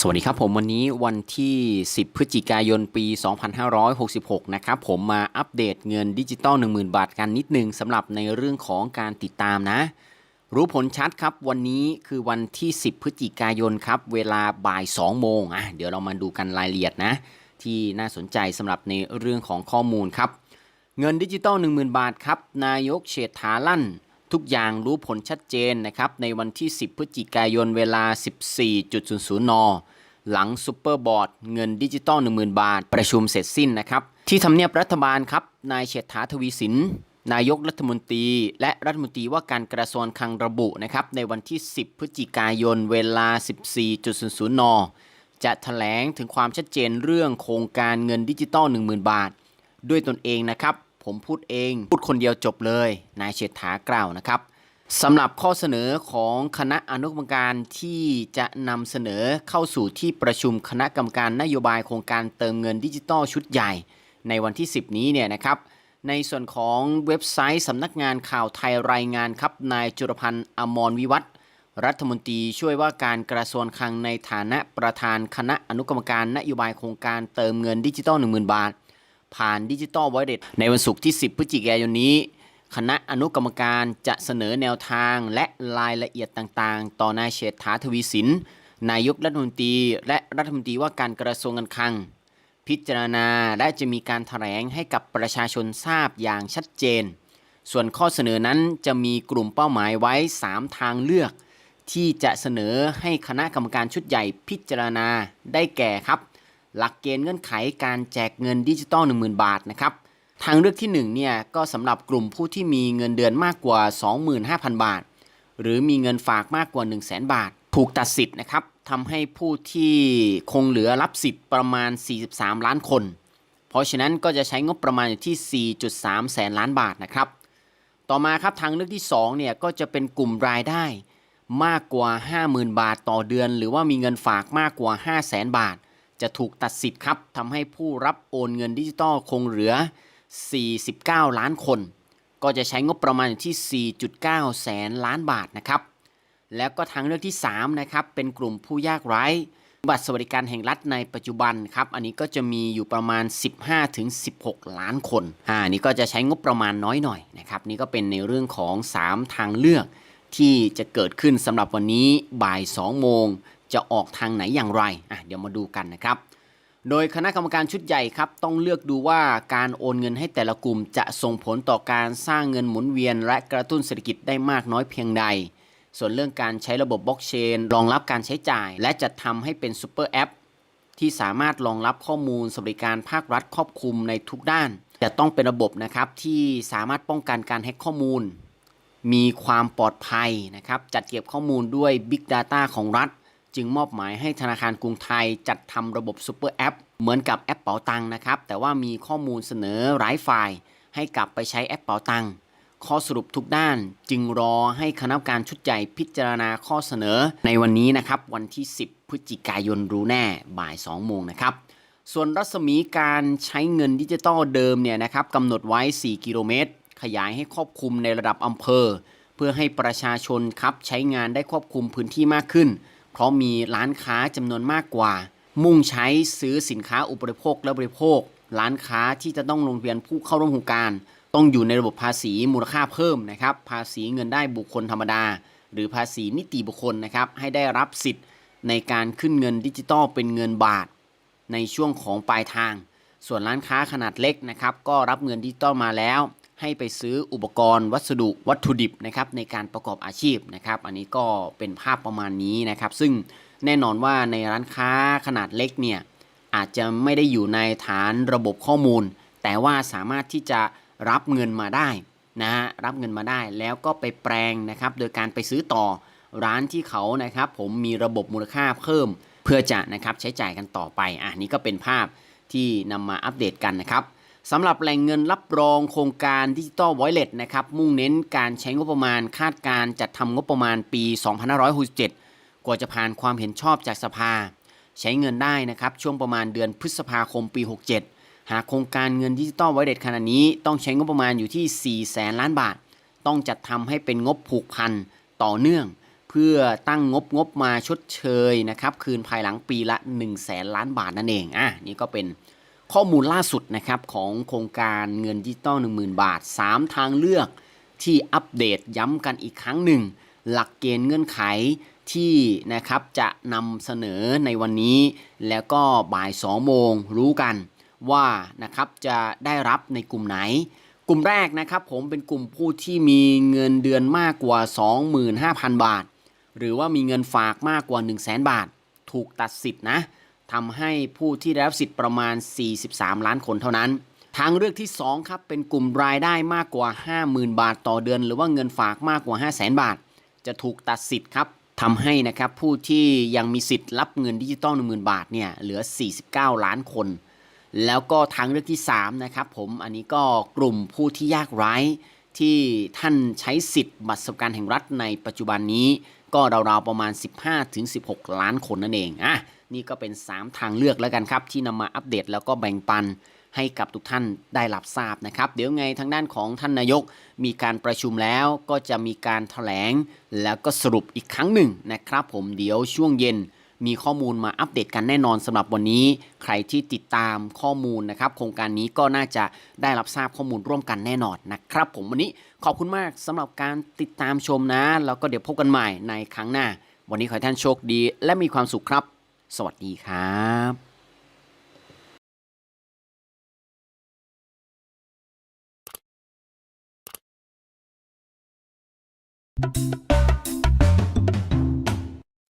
สวัสดีครับผมวันนี้วันที่ 10 พฤศจิกายนปี 2566 นะครับผมมาอัปเดตเงินดิจิตอล10,000 บาทกันนิดนึงสำหรับในเรื่องของการติดตามนะ รู้ผลชัดครับวันนี้คือวันที่ 10 พฤศจิกายนครับ เวลาบ่าย 2 โมงอะเดี๋ยวเรามาดูกันรายละเอียดนะ ที่น่าสนใจสำหรับในเรื่องของข้อมูลครับ เงินดิจิตอล10,000 บาทครับ นายกเฉษฐาลั่นทุกอย่างรู้ผลชัดเจนนะครับ ในวันที่ 10 พฤศจิกายนเวลา 14.00 น หลังซูเปอร์บอร์ดเงินดิจิตอล10,000 บาท ประชุมเสร็จสิ้นนะครับ ที่ทำเนียบรัฐบาลครับ นายเฉษฐาทวีสิน นายกรัฐมนตรี และรัฐมนตรีว่าการกระทรวงคลังระบุนะครับ ในวันที่ 10 พฤศจิกายนเวลา 14.00 น จะแถลงถึงความชัดเจนเรื่องโครงการเงินดิจิตอล10,000 บาท ด้วยตนเองนะครับ ผมพูดเอง พูดคนเดียวจบเลย นายเฉษฐากล่าวนะครับ สำหรับข้อเสนอของคณะอนุกรรมการที่จะนำเสนอเข้าสู่ที่ประชุมคณะกรรมการนโยบายโครงการเติมเงินดิจิตอลชุดใหญ่ ในวันที่ 10 นี้เนี่ยนะครับ ในส่วนของเว็บไซต์สำนักงานข่าวไทยรายงานครับนายจุรพันธ์อมรวิวัฒรัฐมนตรีช่วยว่าการกระทรวงคลังในฐานะประธานคณะอนุกรรมการนโยบายโครงการเติมเงินดิจิตอล10,000 บาท ผ่านดิจิตอลไวเล็ตในวันศุกร์ที่ 10 พฤศจิกายนนี้ คณะอนุกรรมการจะเสนอแนวทางและรายละเอียดต่างๆ ต่อนายเฉษฐาทวีสิน นายกรัฐมนตรี และรัฐมนตรีว่าการกระทรวงการคลัง พิจารณาและจะมีการถแถลงให้กับประชาชนทราบอย่างชัดเจน ส่วนข้อเสนอนั้นจะมีกลุ่มเป้าหมายไว้ 3 ทางเลือก ที่จะเสนอให้คณะกรรมการชุดใหญ่พิจารณาได้แก่ครับ หลักเกณฑ์เงื่อนไขการแจกเงินดิจิตอล10,000 บาทนะครับ ทางเลือกที่1เนี่ยก็สำหรับกลุ่มผู้ที่มีเงินเดือนมากกว่า 25,000 บาท หรือมีเงินฝากมากกว่า 1 0 0 0 0 0บาท ถูกตัดสิทธิ์นะครับทำให้ผู้ที่คงเหลือรับสิทธิ์ประมาณ 43 ล้านคน เพราะฉะนั้นก็จะใช้งบประมาณอยู่ที่ 4.3 แสนล้านบาทนะครับ ต่อมาครับทางเลือกที่2เนี่ยก็จะเป็นกลุ่มรายได้มากกว่า 50,000 บาทต่อเดือน หรือว่ามีเงินฝากมากกว่า 5 0 0 0 0 0บาท จะถูกตัดสิทธิ์ครับทำให้ผู้รับโอนเงินดิจิตอลคงเหลือ 49 ล้านคน ก็จะใช้งบประมาณอยู่ที่ 4.9 แสนล้านบาทนะครับ แล้วก็ทางเลือกที่3นะครับ เป็นกลุ่มผู้ยากไร้ บัตรสวัสดิการแห่งรัฐในปัจจุบันครับ อันนี้ก็จะมีอยู่ประมาณ 15-16 ล้านคน อ่า นี่ก็จะใช้งบประมาณน้อยหน่อยนะครับ นี่ก็เป็นในเรื่องของ 3 ทางเลือกที่จะเกิดขึ้นสำหรับวันนี้บ่าย 2 โมง จะออกทางไหนอย่างไร อะ เดี๋ยวมาดูกันนะครับ โดยคณะกรรมการชุดใหญ่ครับต้องเลือกดูว่าการโอนเงินให้แต่ละกลุ่ม จะส่งผลต่อการสร้างเงินหมุนเวียน และกระตุ้นเศรษฐกิจได้มากน้อยเพียงใด ส่วนเรื่องการใช้ระบบบล็อกเชน รองรับการใช้จ่าย และจะทำให้เป็นซูเปอร์แอปที่สามารถรองรับข้อมูลสวัสดิการภาครัฐครอบคลุมในทุกด้าน จะต้องเป็นระบบนะครับที่สามารถป้องกันการแฮ็กข้อมูล มีความปลอดภัยนะครับจัดเก็บข้อมูลด้วย Big Data ของรัฐ จึงมอบหมายให้ธนาคารกรุงไทยจัดทำระบบซูเปอร์แอป เหมือนกับแอปเป๋าตังนะครับ แต่ว่ามีข้อมูลเสนอหลายฝ่าย ให้กลับไปใช้แอปเป๋าตังข้อสรุปทุกด้านจึงรอให้คณะกรรมการชุดใหญ่พิจารณาข้อเสนอในวันนี้นะครับ วันที่ 10 พฤศจิกายนรู้แน่บ่าย 2 โมงนะครับ ส่วนรัศมีการใช้เงินดิจิตอลเดิมเนี่ยนะครับกำหนดไว้ 4 กิโลเมตร ขยายให้ครอบคลุมในระดับอำเภอ เพื่อให้ประชาชนครับใช้งานได้ควบคลุมพื้นที่มากขึ้น เพราะมีร้านค้าจำนวนมากกว่า มุ่งใช้ซื้อสินค้าอุปโภคและบริโภค ร้านค้าที่จะต้องลงทะเบียนผู้เข้าร่วมโครงการ ต้องอยู่ในระบบภาษีมูลค่าเพิ่มนะครับ ภาษีเงินได้บุคคลธรรมดา หรือภาษีนิติบุคคลนะครับให้ได้รับสิทธิ์ในการขึ้นเงินดิจิตอลเป็นเงินบาท ในช่วงของปลายทาง ส่วนร้านค้าขนาดเล็กนะครับก็รับเงินดิจิตอลมาแล้ว ให้ไปซื้ออุปกรณ์วัสดุวัตถุดิบนะครับในการประกอบอาชีพนะครับอันนี้ก็เป็นภาพประมาณนี้นะครับ ซึ่งแน่นอนว่าในร้านค้าขนาดเล็กเนี่ยอาจจะไม่ได้อยู่ในฐานระบบข้อมูล แต่ว่าสามารถที่จะรับเงินมาได้นะฮะรับเงินมาได้แล้วก็ไปแปลงนะครับ โดยการไปซื้อต่อร้านที่เขานะครับผมมีระบบมูลค่าเพิ่ม เพื่อจะนะครับใช้จ่ายกันต่อไปอะนี่ก็เป็นภาพที่นำมาอัปเดตกันนะครับ สำหรับแหล่งเงินรับรองโครงการดิจิ t a ล Wallet นะครับมุ่งเน้นการใช้งบประมาณคาดการจัดทำงบประมาณปี 2567 กว่าจะผ่านความเห็นชอบจากสภา ใช้เงินได้นะครับช่วงประมาณเดือนพฤษภาคมปี 67 หากโครงการเงินดิจิ t a ล Wallet ขณะนี้ต้องใช้งบประมาณอยู่ที่ 4 แสนล้านบาท ต้องจัดทำให้เป็นงบผูกพันต่อเนื่อง เพื่อตั้งงบงบมาชดเชยนะครับคืนภายหลังปีละ1 0 0แสนล้านบาทนั่นเองอะนี่ก็เป็น ข้อมูลล่าสุดนะครับของโครงการเงินดิจิตอล10,000 บาท 3 ทางเลือกที่อัปเดตย้ำกันอีกครั้งหนึ่ง หลักเกณฑ์เงื่อนไขที่นะครับจะนำเสนอในวันนี้ แล้วก็บ่าย2โมงรู้กันว่านะครับจะได้รับในกลุ่มไหน กลุ่มแรกนะครับผมเป็นกลุ่มผู้ที่มีเงินเดือนมากกว่า 25,000 บาท หรือว่ามีเงินฝากมากกว่า 1 0 0 0 0แบาท ถูกตัดสิทธินะ ทำให้ผู้ที่ได้รับสิทธิ์ประมาณ 43 ล้านคนเท่านั้น ทางเลือกที่ 2 ครับ เป็นกลุ่มรายได้มากกว่า 50,000 บาทต่อเดือน หรือว่าเงินฝากมากกว่า 5 0 0 0 0 0 บาท จะถูกตัดสิทธิ์ครับทำให้นะครับผู้ที่ยังมีสิทธิ์รับเงินดิจิตอล10,000 บาทเนี่ยเหลือ 49 ล้านคน แล้วก็ทางเลือกที่3นะครับผมอันนี้ก็กลุ่มผู้ที่ยากไร้ที่ท่านใช้สิทธิ์บัตรสวัสดิการแห่งรัฐในปัจจุบันนี้ ก็ราวๆประมาณ 15-16 ล้านคนนั่นเองอะนี่ก็เป็น 3 ทางเลือกแล้วกันครับ ที่นำมาอัปเดตแล้วก็แบ่งปันให้กับทุกท่านได้รับทราบนะครับ เดี๋ยวไงทางด้านของท่านนายกมีการประชุมแล้วก็จะมีการแถลง แล้วก็สรุปอีกครั้งหนึ่งนะครับ ผมเดี๋ยวช่วงเย็น มีข้อมูลมาอัปเดตกันแน่นอนสำหรับวันนี้ ใครที่ติดตามข้อมูลนะครับ โครงการนี้ก็น่าจะได้รับทราบข้อมูลร่วมกันแน่นอนนะครับ ผมวันนี้ขอบคุณมากสำหรับการติดตามชมนะ แล้วก็เดี๋ยวพบกันใหม่ในครั้งหน้า วันนี้ขอให้ท่านโชคดี และมีความสุขครับ สวัสดีครับ